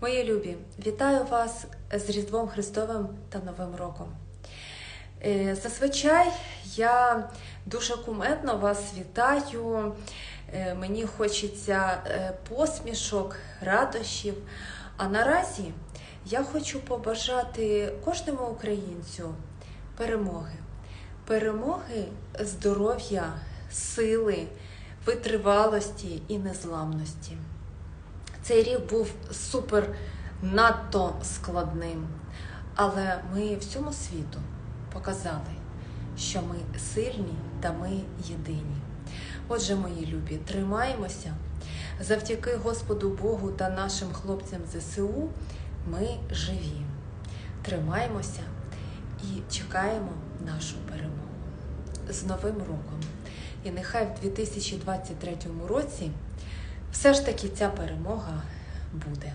Мої любі, вітаю вас з Різдвом Христовим та Новим роком. Е, Зазвичай я дуже кумедно вас вітаю. Е, Мені хочеться е, посмішок, радощів. А наразі я хочу побажати кожному українцю перемоги. Перемоги, здоров'я, сили, витривалості і незламності. Цей рік був супер надто складним, але ми всьому світу показали, що ми сильні та ми єдині. Отже, мої любі, тримаємося. Завдяки Господу Богу та нашим хлопцям ЗСУ ми живі. Тримаємося і чекаємо нашу перемогу. З Новим роком! І нехай в 2023 році все ж таки ця перемога буде.